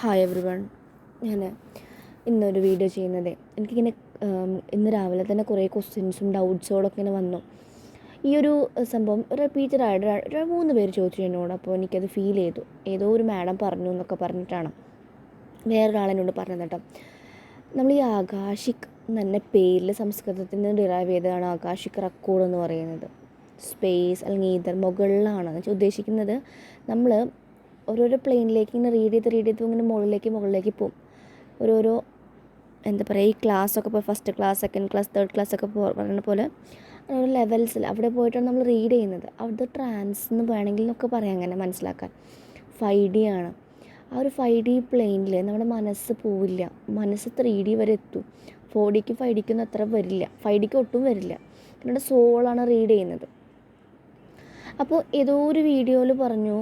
Hi every one ഞാൻ ഇന്നൊരു video ചെയ്യുന്നത്. എനിക്കിങ്ങനെ ഇന്ന് രാവിലെ തന്നെ കുറേ ക്വസ്റ്റ്യൻസും ഡൗട്ട്സുകളൊക്കെ ഇങ്ങനെ വന്നു. ഈ ഒരു സംഭവം റിപ്പീറ്റഡായിട്ട് ഒരു മൂന്ന് പേര് ചോദിച്ചു എന്നോട്. അപ്പോൾ എനിക്കത് ഫീൽ ചെയ്തു. ഏതോ ഒരു മാഡം പറഞ്ഞു എന്നൊക്കെ പറഞ്ഞിട്ടാണ്. വേറൊരാളെന്നോട് പറഞ്ഞത് കേട്ടോ. നമ്മൾ ഈ ആകാശിക് എന്ന പേരിൽ സംസ്കൃതത്തിൽ നിന്ന് ഡിറൈവ് ചെയ്തതാണ് ആകാശിക് റെക്കോർഡ് എന്ന് പറയുന്നത്. സ്പേസ് അല്ലെങ്കിൽ ഈതർ മുകളിലാണ് എന്ന് വെച്ചാൽ ഉദ്ദേശിക്കുന്നത് നമ്മൾ ഓരോരോ പ്ലെയിനിലേക്ക് ഇങ്ങനെ റീഡ് ചെയ്ത് റീഡ് ചെയ്ത് ഇങ്ങനെ മുകളിലേക്ക് മുകളിലേക്ക് പോകും ഓരോരോ എന്താ പറയുക ഈ ക്ലാസ്സൊക്കെ ഇപ്പോൾ first class second class third class ഒക്കെ പറയുന്ന പോലെ ഓരോ ലെവൽസിൽ അവിടെ പോയിട്ടാണ് നമ്മൾ റീഡ് ചെയ്യുന്നത്. അവിടുത്തെ ട്രാൻസ് എന്ന് വേണമെങ്കിൽ എന്നൊക്കെ പറയാം അങ്ങനെ മനസ്സിലാക്കാൻ. ഫൈവ് ഡി ആണ്. ആ ഒരു ഫൈവ് ഡി പ്ലെയിനിൽ നമ്മുടെ മനസ്സ് പോവില്ല. മനസ്സ് ത്രീ ഡി വരെ എത്തും. ഫോർ ഡിക്കും ഫൈവ് ഡിക്കൊന്നും അത്ര വരില്ല. ഫൈവ് ഡിക്ക് ഒട്ടും വരില്ല. നമ്മുടെ സോളാണ് റീഡ് ചെയ്യുന്നത്. അപ്പോൾ ഏതോ ഒരു വീഡിയോയിൽ പറഞ്ഞു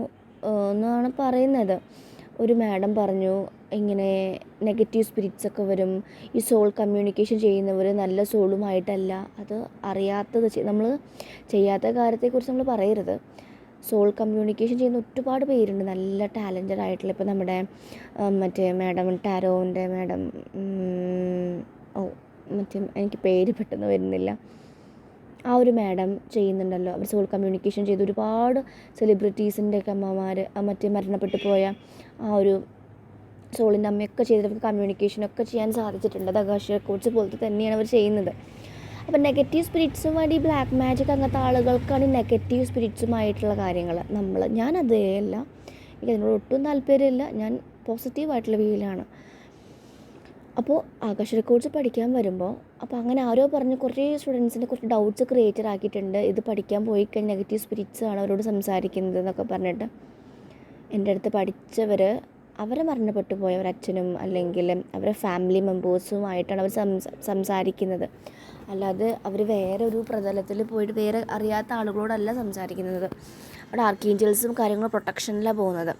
എന്നാണ് പറയുന്നത്. ഒരു മാഡം പറഞ്ഞു ഇങ്ങനെ നെഗറ്റീവ് സ്പിരിറ്റ്സ് ഒക്കെ വരും. ഈ സോൾ കമ്മ്യൂണിക്കേഷൻ ചെയ്യുന്നവർ നല്ല സോളുമായിട്ടല്ല അത് അറിയാത്തത് നമ്മൾ ചെയ്യാത്ത കാര്യത്തെക്കുറിച്ച് നമ്മൾ പറയരുത്. സോൾ കമ്മ്യൂണിക്കേഷൻ ചെയ്യുന്ന ഒരുപാട് പേരുണ്ട്. നല്ല ടാലന്റഡ് ആയിട്ടുള്ള ഇപ്പോൾ നമ്മുടെ മറ്റേ മാഡം ടാരോന്റെ മാഡം ഓ മറ്റേ എനിക്ക് പേര് പെട്ടെന്ന് വരുന്നില്ല. ആ ഒരു മാഡം ചെയ്യുന്നുണ്ടല്ലോ. അവർ സോൾ കമ്മ്യൂണിക്കേഷൻ ചെയ്ത് ഒരുപാട് സെലിബ്രിറ്റീസിന്റെ ഒക്കെ അമ്മമാർ മറ്റേ മരണപ്പെട്ടു പോയ ആ ഒരു സോളിന്റെ അമ്മയൊക്കെ ചെയ്തിട്ട് കമ്മ്യൂണിക്കേഷനൊക്കെ ചെയ്യാൻ സാധിച്ചിട്ടുണ്ട്. അത് ആകാശ റെക്കോർഡ്സ് പോലത്തെ തന്നെയാണ് അവർ ചെയ്യുന്നത്. അപ്പം നെഗറ്റീവ് സ്പിരിറ്റ്സുമായിട്ട് ഈ ബ്ലാക്ക് മാജിക് അങ്ങനത്തെ ആളുകൾക്കാണ് ഈ നെഗറ്റീവ് സ്പിരിറ്റ്സുമായിട്ടുള്ള കാര്യങ്ങൾ നമ്മൾ ഞാൻ അല്ല എനിക്കതിനോട് ഒട്ടും താല്പര്യമില്ല. ഞാൻ പോസിറ്റീവായിട്ടുള്ള വ്യൂയിലാണ് അപ്പോൾ ആകാശ റെക്കോർഡ്സ് പഠിക്കാൻ വരുമ്പോൾ അപ്പോൾ അങ്ങനെ ആരോ പറഞ്ഞ് കുറേ സ്റ്റുഡൻസിന്റെ കുറച്ച് ഡൗട്ട്സ് ക്രിയേറ്റർ ആക്കിയിട്ടുണ്ട്. ഇത് പഠിക്കാൻ പോയി കഴിഞ്ഞാൽ നെഗറ്റീവ് സ്പിരിറ്റ്സ് ആണ് അവരോട് സംസാരിക്കുന്നത് എന്നൊക്കെ പറഞ്ഞിട്ട്. എന്റെ അടുത്ത് പഠിച്ചവർ അവരെ മരണപ്പെട്ടു പോയവർ അച്ഛനും അല്ലെങ്കിൽ അവരെ ഫാമിലി മെമ്പേഴ്സുമായിട്ടാണ് അവർ സംസ സംസാരിക്കുന്നത്. അല്ലാതെ അവർ വേറെ ഒരു പ്രതലത്തിൽ പോയിട്ട് വേറെ അറിയാത്ത ആളുകളോടല്ല സംസാരിക്കുന്നത്. അവിടെ ആർക്കേഞ്ചൽസും കാര്യങ്ങളും പ്രൊട്ടക്ഷനിലാണ് പോകുന്നത്.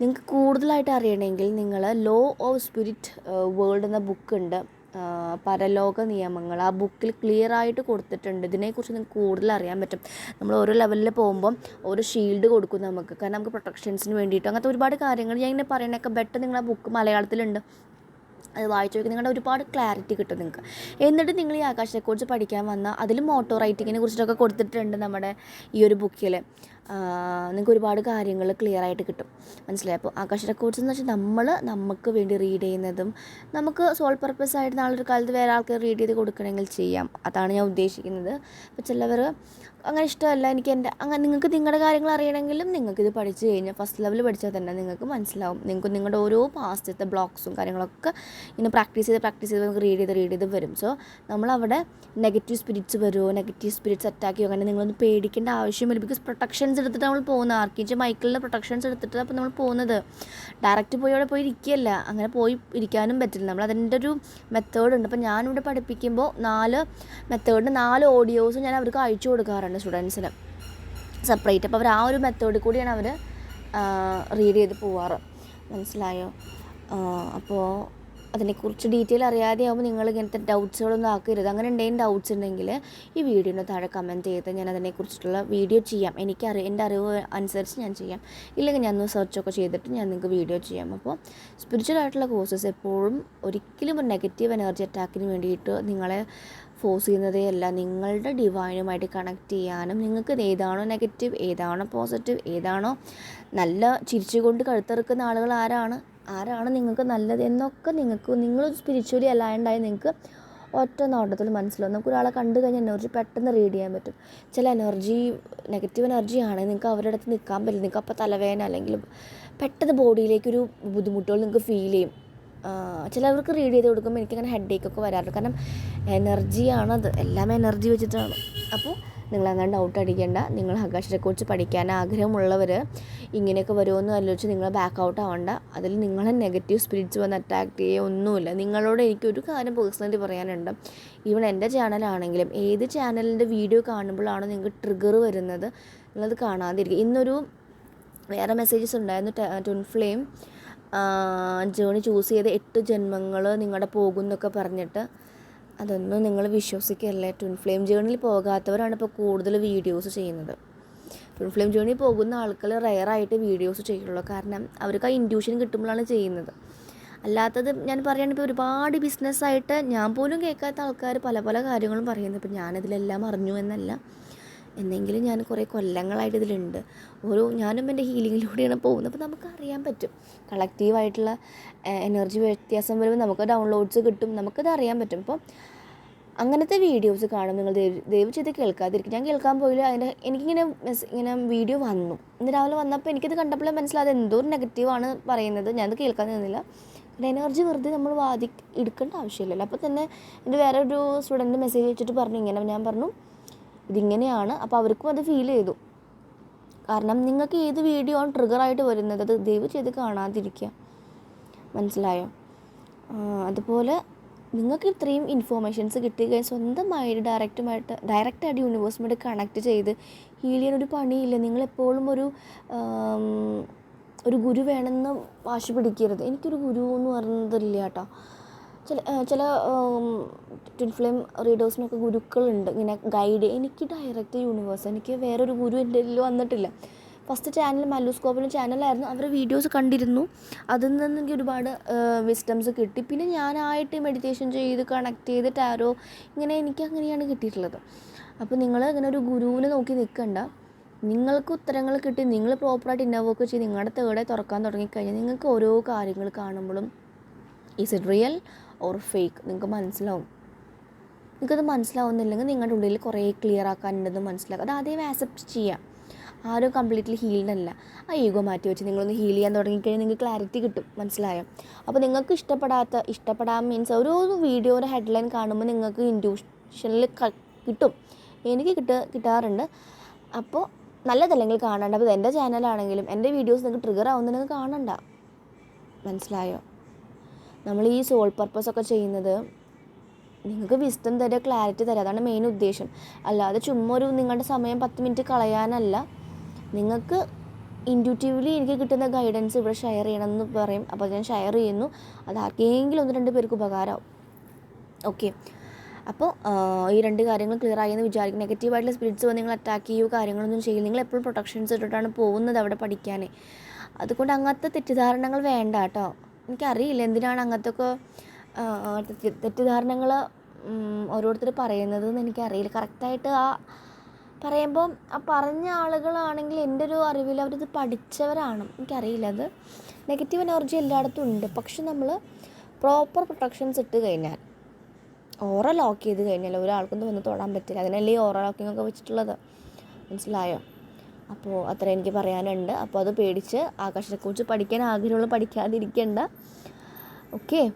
നിങ്ങൾക്ക് കൂടുതലായിട്ട് അറിയണമെങ്കിൽ നിങ്ങൾ ലോ ഓഫ് സ്പിരിറ്റ് വേൾഡ് എന്ന ബുക്കുണ്ട് പരലോക നിയമങ്ങൾ. ആ ബുക്കിൽ ക്ലിയർ ആയിട്ട് കൊടുത്തിട്ടുണ്ട്. ഇതിനെക്കുറിച്ച് നിങ്ങൾക്ക് കൂടുതൽ അറിയാൻ പറ്റും. നമ്മൾ ഓരോ ലെവലിൽ പോകുമ്പോൾ ഓരോ ഷീൽഡ് കൊടുക്കും നമുക്ക്. കാരണം നമുക്ക് പ്രൊട്ടക്ഷൻസിന് വേണ്ടിയിട്ട് അങ്ങനത്തെ ഒരുപാട് കാര്യങ്ങൾ ഞാൻ ഇങ്ങനെ പറയണൊക്കെ ബെറ്റർ നിങ്ങൾ ആ ബുക്ക് മലയാളത്തിലുണ്ട്. അത് വായിച്ചു നോക്കി നിങ്ങളുടെ ഒരുപാട് ക്ലാരിറ്റി കിട്ടും നിങ്ങൾക്ക്. എന്നിട്ട് നിങ്ങൾ ഈ ആകാശത്തെക്കുറിച്ച് പഠിക്കാൻ വന്നാൽ അതിൽ മോട്ടോ റൈറ്റിങ്ങിനെ കുറിച്ചിട്ടൊക്കെ കൊടുത്തിട്ടുണ്ട് നമ്മുടെ ഈ ഒരു ബുക്കിൽ നിങ്ങൾക്ക് ഒരുപാട് കാര്യങ്ങൾ ക്ലിയർ ആയിട്ട് കിട്ടും. മനസ്സിലായി? അപ്പോൾ ആകാശ റെക്കോർഡ്സ് എന്ന് വെച്ചാൽ നമ്മൾ നമുക്ക് വേണ്ടി റീഡ് ചെയ്യുന്നതും നമുക്ക് സോൾ പർപ്പസ് ആയിട്ട് നാളൊരു കാലത്ത് വേറെ ആൾക്ക് റീഡ് ചെയ്ത് കൊടുക്കണമെങ്കിൽ ചെയ്യാം. അതാണ് ഞാൻ ഉദ്ദേശിക്കുന്നത്. അപ്പോൾ ചിലവർ അങ്ങനെ ഇഷ്ടമല്ല എനിക്ക് എന്റെ അങ്ങനെ നിങ്ങൾക്ക് നിങ്ങളുടെ കാര്യങ്ങൾ അറിയണമെങ്കിലും നിങ്ങൾക്ക് ഇത് പഠിച്ചു കഴിഞ്ഞാൽ ഫസ്റ്റ് ലെവൽ പഠിച്ചാൽ തന്നെ നിങ്ങൾക്ക് മനസ്സിലാവും. നിങ്ങൾക്ക് നിങ്ങളുടെ ഓരോ പാസ്റ്റത്തെ ബ്ലോക്സും കാര്യങ്ങളൊക്കെ ഇങ്ങനെ പ്രാക്ടീസ് ചെയ്ത് പ്രാക്ടീസ് ചെയ്ത് നമുക്ക് റീഡ് ചെയ്ത് റീഡ് ചെയ്ത് വരും. സോ നമ്മളവിടെ നെഗറ്റീവ് സ്പിരിറ്റ്സ് വരുമോ നെഗറ്റീവ് സ്പിരിറ്റ്സ് അറ്റാക്ക് ചെയ്യുമോ അങ്ങനെ നിങ്ങളൊന്നും പേടിക്കേണ്ട ആവശ്യമില്ല. ബിക്കോസ് പ്രൊട്ടക്ഷൻസ് എടുത്തിട്ട് നമ്മൾ പോകുന്നത്. ആർക്കിച്ച് മൈക്കിളിന്റെ പ്രൊട്ടക്ഷൻസ് എടുത്തിട്ട് അപ്പോൾ നമ്മൾ പോകുന്നത്. ഡയറക്റ്റ് പോയി അവിടെ പോയി ഇരിക്കുകയല്ല അങ്ങനെ പോയി ഇരിക്കാനും പറ്റില്ല. നമ്മൾ അതിന്റെ ഒരു മെത്തേഡ് ഉണ്ട്. അപ്പോൾ ഞാനിവിടെ പഠിപ്പിക്കുമ്പോൾ നാല് മെത്തേഡിന് നാല് ഓഡിയോസ് ഞാൻ അവർക്ക് അയച്ചു കൊടുക്കാറുണ്ട് സ്റ്റുഡൻസിന് സെപ്പറേറ്റ് അപ്പോൾ അവർ ആ ഒരു മെത്തേഡിൽ കൂടിയാണ് അവർ റീഡ് ചെയ്ത് പോവാറ്. മനസ്സിലായോ? അപ്പോൾ അതിനെക്കുറിച്ച് ഡീറ്റെയിൽ അറിയാതെ ആകുമ്പോൾ നിങ്ങൾ ഇങ്ങനത്തെ ഡൗട്ട്സുകളൊന്നും ആക്കരുത്. അങ്ങനെ എന്തെങ്കിലും ഡൗട്ട്സ് ഉണ്ടെങ്കിൽ ഈ വീഡിയോന്റെ താഴെ കമന്റ് ചെയ്ത് ഞാൻ അതിനെക്കുറിച്ചിട്ടുള്ള വീഡിയോ ചെയ്യാം. എനിക്ക് അറിയ എന്റെ അറിവ് അനുസരിച്ച് ഞാൻ ചെയ്യാം. ഇല്ലെങ്കിൽ ഞാൻ ഒന്ന് സെർച്ചൊക്കെ ചെയ്തിട്ട് ഞാൻ നിങ്ങൾക്ക് വീഡിയോ ചെയ്യാം. അപ്പോൾ സ്പിരിച്വൽ ആയിട്ടുള്ള കോഴ്സസ് എപ്പോഴും ഒരിക്കലും ഒരു നെഗറ്റീവ് എനർജി അറ്റാക്കിന് വേണ്ടിയിട്ട് നിങ്ങളെ ഫോഴ്സ് ചെയ്യുന്നതേ അല്ല നിങ്ങളുടെ ഡിവൈനുമായിട്ട് കണക്ട് ചെയ്യാനും നിങ്ങൾക്ക് ഏതാണോ നെഗറ്റീവ് ഏതാണോ പോസിറ്റീവ് ഏതാണോ നല്ല ചിരിച്ചുകൊണ്ട് കഴുത്തിറക്കുന്ന ആളുകൾ ആരാണ്? ആരാണ് നിങ്ങൾക്ക് നല്ലത് എന്നൊക്കെ നിങ്ങൾക്ക് നിങ്ങൾ സ്പിരിച്വലി അലയൻഡായി നിങ്ങൾക്ക് ഒറ്റ നോട്ടത്തിൽ മനസ്സിലാവും. നമുക്ക് ഒരാളെ കണ്ടു കഴിഞ്ഞാൽ എനർജി പെട്ടെന്ന് റീഡ് ചെയ്യാൻ പറ്റും. ചില എനർജി നെഗറ്റീവ് എനർജി ആണെങ്കിൽ നിങ്ങൾക്ക് അവരുടെ അടുത്ത് നിൽക്കാൻ പറ്റില്ല. നിങ്ങൾക്ക് അപ്പോൾ തലവേദന അല്ലെങ്കിൽ പെട്ടെന്ന് ബോഡിയിലേക്കൊരു ബുദ്ധിമുട്ടുകൾ നിങ്ങൾക്ക് ഫീൽ ചെയ്യും. ചിലവർക്ക് റീഡ് ചെയ്ത് കൊടുക്കുമ്പോൾ എനിക്കങ്ങനെ ഹെഡ് ഏക്കൊക്കെ വരാറുണ്ട്. കാരണം എനർജിയാണത് എല്ലാം എനർജി വെച്ചിട്ടാണ്. അപ്പോൾ നിങ്ങൾ അങ്ങനെ ഡൗട്ട് അടിക്കേണ്ട. നിങ്ങൾ ആകാശത്തെക്കുറിച്ച് പഠിക്കാൻ ആഗ്രഹമുള്ളവർ ഇങ്ങനെയൊക്കെ വരുമെന്ന് ആലോചിച്ച് നിങ്ങൾ ബാക്ക് ഔട്ട് ആവണ്ട. അതിൽ നിങ്ങളെ നെഗറ്റീവ് സ്പിരിറ്റ്സ് വന്ന് അറ്റാക്ക് ചെയ്യുക ഒന്നുമില്ല നിങ്ങളോട് എനിക്ക് ഒരു കാര്യം പേഴ്സണലി പറയാനുണ്ട്. ഈവൺ എന്റെ ചാനലാണെങ്കിലും ഏത് ചാനലിന്റെ വീഡിയോ കാണുമ്പോഴാണോ നിങ്ങൾക്ക് ട്രിഗർ വരുന്നത് നിങ്ങളത് കാണാതിരിക്കുക. ഇന്നൊരു വേറെ മെസ്സേജസ് ഉണ്ടായിരുന്നു ട്വിൻ ഫ്ലെയിം ജേണി ചൂസ് ചെയ്ത് എട്ട് ജന്മങ്ങൾ നിങ്ങളുടെ പോകും എന്നൊക്കെ പറഞ്ഞിട്ട് അതൊന്നും നിങ്ങൾ വിശ്വസിക്കല്ലേ. ട്വിൻ ഫ്ലെയിം ജേണിയിൽ പോകാത്തവരാണ് ഇപ്പോൾ കൂടുതൽ വീഡിയോസ് ചെയ്യുന്നത്. ട്വിൻ ഫ്ലെയിം ജേണി പോകുന്ന ആൾക്കാർ റയറായിട്ട് വീഡിയോസ് ചെയ്യുള്ളൂ. കാരണം അവർക്ക് ആ ഇൻഡ്യൂഷൻ കിട്ടുമ്പോഴാണ് ചെയ്യുന്നത്. അല്ലാത്തത് ഞാൻ പറയുകയാണെങ്കിൽ ഇപ്പോൾ ഒരുപാട് ബിസിനസ്സായിട്ട് ഞാൻ പോലും കേൾക്കാത്ത ആൾക്കാർ പല പല കാര്യങ്ങളും പറയുന്നു. ഇപ്പം ഞാനിതിലെല്ലാം അറിഞ്ഞു എന്നല്ല. എന്നെങ്കിലും ഞാൻ കുറേ കൊല്ലങ്ങളായിട്ട് ഇതിലുണ്ട്. ഓരോ ഞാനും എന്റെ ഹീലിങ്ങിലൂടെയാണ് പോകുന്നത്. അപ്പോൾ നമുക്ക് അറിയാൻ പറ്റും. കളക്റ്റീവായിട്ടുള്ള എനർജി വ്യത്യാസം വരുമ്പോൾ നമുക്ക് ഡൗൺലോഡ്സ് കിട്ടും. നമുക്കത് അറിയാൻ പറ്റും. അപ്പോൾ അങ്ങനത്തെ വീഡിയോസ് കാണും. നിങ്ങൾ ദയവ് ദയവ് ചെയ്ത് കേൾക്കാതിരിക്കും. ഞാൻ കേൾക്കാൻ പോയില്ല. അതിന്റെ എനിക്കിങ്ങനെ മെസ് ഇങ്ങനെ വീഡിയോ വന്നു. ഇന്ന് രാവിലെ വന്നപ്പോൾ എനിക്കത് കണ്ടപ്പോഴേ മനസ്സിലായത് എന്തോ ഒരു നെഗറ്റീവാണ് പറയുന്നത്. ഞാനത് കേൾക്കാൻ നിന്നില്ല. പിന്നെ എനർജി വെറുതെ നമ്മൾ വാദി എടുക്കേണ്ട ആവശ്യമില്ലല്ലോ. അപ്പോൾ തന്നെ എന്റെ വേറെ ഒരു സ്റ്റുഡന്റ് മെസ്സേജ് അയച്ചിട്ട് പറഞ്ഞു. ഇങ്ങനെ ഞാൻ പറഞ്ഞു ഇതിങ്ങനെയാണ്. അപ്പോൾ അവർക്കും അത് ഫീൽ ചെയ്തു. കാരണം നിങ്ങൾക്ക് ഏത് വീഡിയോ ആണ് ട്രിഗറായിട്ട് വരുന്നത്? അത് ദയവ് ചെയ്ത് കാണാതിരിക്കുക. മനസ്സിലായോ? അതുപോലെ നിങ്ങൾക്ക് ഇത്രയും ഇൻഫോർമേഷൻസ് കിട്ടുകയും സ്വന്തമായിട്ട് ഡയറക്റ്റുമായിട്ട് ഡയറക്റ്റായിട്ട് യൂണിവേഴ്സുമായിട്ട് കണക്ട് ചെയ്ത് ഹീൽ ഒരു പണിയില്ല. നിങ്ങളെപ്പോഴും ഒരു ഒരു ഗുരു വേണമെന്ന് വാശി പിടിക്കരുത്. എനിക്കൊരു ഗുരു എന്ന് പറയുന്നതില്ല കേട്ടോ. ചില ചില ട്വിൻ ഫ്ലെയിം റീഡേഴ്സിനൊക്കെ ഗുരുക്കളുണ്ട്. ഇങ്ങനെ ഗൈഡ് എനിക്ക് ഡയറക്റ്റ് യൂണിവേഴ്സ് എനിക്ക് വേറൊരു ഗുരു എന്റെ വന്നിട്ടില്ല. ഫസ്റ്റ് ചാനൽ മല്ലൂസ്കോപ്പിന്റെ ചാനലായിരുന്നു അവരുടെ വീഡിയോസ് കണ്ടിരുന്നു. അതിൽ നിന്ന് എനിക്ക് ഒരുപാട് വിസ്റ്റംസ് കിട്ടി. പിന്നെ ഞാനായിട്ട് മെഡിറ്റേഷൻ ചെയ്ത് കണക്ട് ചെയ്ത് ടാരോ ഇങ്ങനെ എനിക്ക് അങ്ങനെയാണ് കിട്ടിയിട്ടുള്ളത്. അപ്പോൾ നിങ്ങൾ ഇങ്ങനെ ഒരു ഗുരുവിനെ നോക്കി നിൽക്കണ്ട. നിങ്ങൾക്ക് ഉത്തരങ്ങൾ കിട്ടി. നിങ്ങൾ പ്രോപ്പറായിട്ട് ഇന്നവർക്ക് ചെയ്ത് നിങ്ങളുടെ തേടെ തുറക്കാൻ തുടങ്ങിക്കഴിഞ്ഞാൽ നിങ്ങൾക്ക് ഓരോ കാര്യങ്ങൾ കാണുമ്പോഴും is it real or fake നിങ്ങൾക്ക് മനസ്സിലാവും. നിങ്ങൾക്കത് മനസ്സിലാവുന്നില്ലെങ്കിൽ നിങ്ങളുടെ ഉള്ളിൽ കുറേ ക്ലിയർ ആക്കാനുണ്ടെന്ന് മനസ്സിലാക്കുക. അത് ആദ്യം ആക്സെപ്റ്റ് ചെയ്യാം ആരും കംപ്ലീറ്റ്ലി ഹീൽഡ് അല്ല. ആ ഈഗോ മാറ്റി വെച്ച് നിങ്ങളൊന്ന് ഹീൽ ചെയ്യാൻ തുടങ്ങിക്കഴിഞ്ഞാൽ നിങ്ങൾക്ക് ക്ലാരിറ്റി കിട്ടും. മനസ്സിലായോ? അപ്പോൾ നിങ്ങൾക്ക് ഇഷ്ടപ്പെടാത്ത ഇഷ്ടപ്പെടാൻ മീൻസ് ഓരോ വീഡിയോയുടെ ഹെഡ്ലൈൻ കാണുമ്പോൾ നിങ്ങൾക്ക് ഇൻഡ്യൂഷനിൽ കിട്ടും. എനിക്ക് കിട്ട കിട്ടാറുണ്ട്. അപ്പോൾ നല്ലതല്ലെങ്കിൽ കാണണ്ട. അപ്പോൾ എന്റെ ചാനലാണെങ്കിലും എന്റെ വീഡിയോസ് നിങ്ങൾക്ക് ട്രിഗർ ആവുന്ന നിങ്ങൾക്ക് കാണണ്ട. മനസ്സിലായോ? നമ്മൾ ഈ സോൾ പർപ്പസ് ഒക്കെ ചെയ്യുന്നത് നിങ്ങൾക്ക് വിസ്തം തരിക ക്ലാരിറ്റി തരിക അതാണ് മെയിൻ ഉദ്ദേശം. അല്ലാതെ ചുമ്മാ ഒരു നിങ്ങളുടെ സമയം പത്ത് മിനിറ്റ് കളയാനല്ല. നിങ്ങൾക്ക് ഇന്റ്യൂട്ടീവ്ലി എനിക്ക് കിട്ടുന്ന ഗൈഡൻസ് ഇവിടെ ഷെയർ ചെയ്യണമെന്ന് പറയും. അപ്പോൾ ഞാൻ ഷെയർ ചെയ്യുന്നു. അത് ആർക്കെങ്കിലും ഒന്ന് രണ്ട് പേർക്ക് ഉപകാരമാവും. ഓക്കെ അപ്പോൾ ഈ രണ്ട് കാര്യങ്ങൾ ക്ലിയർ ആയി എന്ന് വിചാരിക്കും. നെഗറ്റീവായിട്ടുള്ള സ്പിരിറ്റ്സ് വന്ന് നിങ്ങൾ അറ്റാക്ക് ചെയ്യുകയോ കാര്യങ്ങളൊന്നും ചെയ്യില്ല. നിങ്ങൾ എപ്പോഴും പ്രൊട്ടക്ഷൻസ് ഇട്ടിട്ടാണ് പോകുന്നത് അവിടെ പഠിക്കാൻ അതുകൊണ്ട് അങ്ങനത്തെ തെറ്റിദ്ധാരണകൾ വേണ്ട കേട്ടോ. എനിക്കറിയില്ല എന്തിനാണ് അങ്ങനത്തെ ഒക്കെ തെറ്റിദ്ധാരണകൾ ഓരോരുത്തർ പറയുന്നത് എന്ന് എനിക്കറിയില്ല. കറക്റ്റായിട്ട് ആ പറയുമ്പം ആ പറഞ്ഞ ആളുകളാണെങ്കിൽ എന്റെ ഒരു അറിവിൽ അവരിത് പഠിച്ചവരാണ്. എനിക്കറിയില്ല അത്. നെഗറ്റീവ് എനർജി എല്ലായിടത്തും ഉണ്ട്. പക്ഷെ നമ്മൾ പ്രോപ്പർ പ്രൊട്ടക്ഷൻസ് ഇട്ട് കഴിഞ്ഞാൽ ഓറ ലോക്ക് ചെയ്ത് കഴിഞ്ഞാൽ ഒരാൾക്കൊന്നും വന്ന് തൊടാൻ പറ്റില്ല. അതിനല്ലേ ഓറ ലോക്കിംഗ് ഒക്കെ വെച്ചിട്ടുള്ളത്? മനസ്സിലായോ? അപ്പോൾ അത്ര എനിക്ക് പറയാനുണ്ട്. അപ്പോൾ അത് പേടിച്ച് ആകാശത്തെക്കുറിച്ച് പഠിക്കാൻ ആഗ്രഹമുള്ള പഠിക്കാതിരിക്കേണ്ട. ഓക്കെ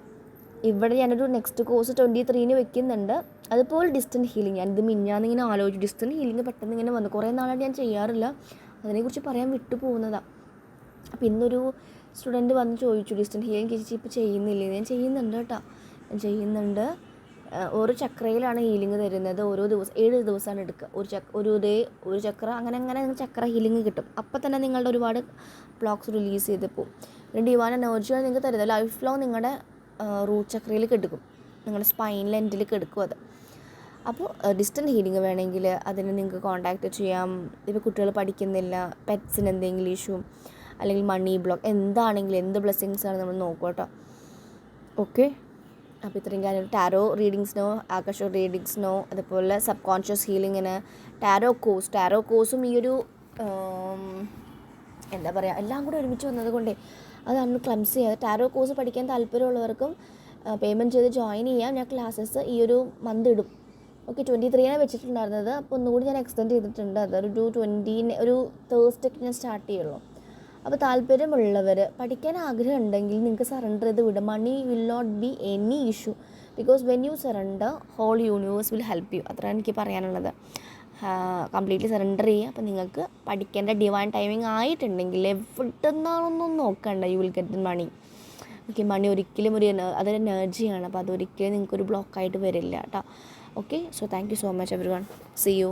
ഇവിടെ ഞാനൊരു നെക്സ്റ്റ് കോഴ്സ് ട്വന്റി ത്രീന് വെക്കുന്നുണ്ട്. അതുപോലെ ഡിസ്റ്റന്റ് ഹീലിംഗ് ഞാൻ ഇത് മിഞ്ഞാന്നിങ്ങനെ ആലോചിച്ചു ഡിസ്റ്റന്റ് ഹീലിംഗ് പെട്ടെന്ന് ഇങ്ങനെ വന്നു. കുറേ നാളായിട്ട് ഞാൻ ചെയ്യാറില്ല. അതിനെക്കുറിച്ച് പറയാൻ വിട്ടു പോകുന്നതാണ് അപ്പോൾ ഇന്നൊരു സ്റ്റുഡന്റ് വന്ന് ചോദിച്ചു ഡിസ്റ്റന്റ് ഹീലിംഗ് ചേച്ചി ഇപ്പോൾ ചെയ്യുന്നില്ലേ? ഞാൻ ചെയ്യുന്നുണ്ട് കേട്ടോ. ഞാൻ ചെയ്യുന്നുണ്ട്. ഓരോ ചക്രയിലാണ് ഹീലിംഗ് തരുന്നത്. ഓരോ ദിവസം ഏഴ് ദിവസമാണ് എടുക്കുക. ഒരു ചക്ര ഒരു ഡേ ഒരു ചക്ര അങ്ങനെ അങ്ങനെ ചക്ര ഹീലിംഗ് കിട്ടും. അപ്പം തന്നെ നിങ്ങളുടെ ഒരുപാട് ബ്ലോക്സ് റിലീസ് ചെയ്ത് പോകും ഡിവാൻ എനർജിയാണ് നിങ്ങൾക്ക് തരുന്നത്. ലൈഫ് ലോങ് നിങ്ങളുടെ റൂട്ട് ചക്രയിൽ കെടുക്കും. നിങ്ങളുടെ സ്പൈൻ ലെന്റിൽ കെടുക്കും അത്. അപ്പോൾ ഡിസ്റ്റന്റ് ഹീലിംഗ് വേണമെങ്കിൽ അതിന് നിങ്ങൾക്ക് കോൺടാക്റ്റ് ചെയ്യാം. ഇപ്പോൾ കുട്ടികൾ പഠിക്കുന്നില്ല പെറ്റ്സിന് എന്തെങ്കിലും ഇഷ്യൂ അല്ലെങ്കിൽ മണി ബ്ലോക്ക് എന്താണെങ്കിലും എന്ത് ബ്ലെസ്സിങ്സ് ആണ് നമ്മൾ നോക്കുക കേട്ടോ. ഓക്കെ അപ്പോൾ ഇത്രയും കാര്യം. ടാരോ റീഡിങ്സിനോ ആകാശ റീഡിങ്സിനോ അതുപോലെ സബ് കോൺഷ്യസ് ഹീലിങ്ങിന് ടാരോ കോസ് ടാരോ കോസും ഈ ഒരു എന്താ പറയുക എല്ലാം കൂടെ ഒരുമിച്ച് വന്നത് കൊണ്ടേ അതാണ് ക്ലംസ് ചെയ്യുക ടാരോ കോഴ്സ് പഠിക്കാൻ താല്പര്യമുള്ളവർക്കും പേയ്മെന്റ് ചെയ്ത് ജോയിൻ ചെയ്യാം. ഞാൻ ക്ലാസ്സസ് ഈ ഒരു മന്ത് ഇടും. ഓക്കെ ട്വന്റി ആണ് വെച്ചിട്ടുണ്ടായിരുന്നത്. അപ്പോൾ ഒന്നുകൂടി ഞാൻ എക്സ്റ്റെൻഡ് ചെയ്തിട്ടുണ്ട്. അതൊരു ട്വന്റീന് ഒരു തേഴ്സ്ഡേക്ക് ഞാൻ സ്റ്റാർട്ട് ചെയ്യുള്ളൂ. അപ്പോൾ താല്പര്യമുള്ളവർ പഠിക്കാൻ ആഗ്രഹം ഉണ്ടെങ്കിൽ നിങ്ങൾക്ക് സറണ്ടർ ചെയ്ത് വിടും. Money will not be any issue because when you surrender whole universe will help you അത്രയാണ് എനിക്ക് പറയാനുള്ളത്. കംപ്ലീറ്റ്ലി സറണ്ടർ ചെയ്യുക. അപ്പോൾ നിങ്ങൾക്ക് പഠിക്കേണ്ട ഡിവൈൻ ടൈമിംഗ് ആയിട്ടുണ്ടെങ്കിൽ എവിടെ നോക്കണ്ട you will get money okay money ഒരിക്കലും ഒരു അതൊരു എനർജിയാണ് അപ്പോൾ അതൊരിക്കലും നിങ്ങൾക്കൊരു ബ്ലോക്കായിട്ട് വരില്ല കേട്ടോ okay so thank you so much everyone see you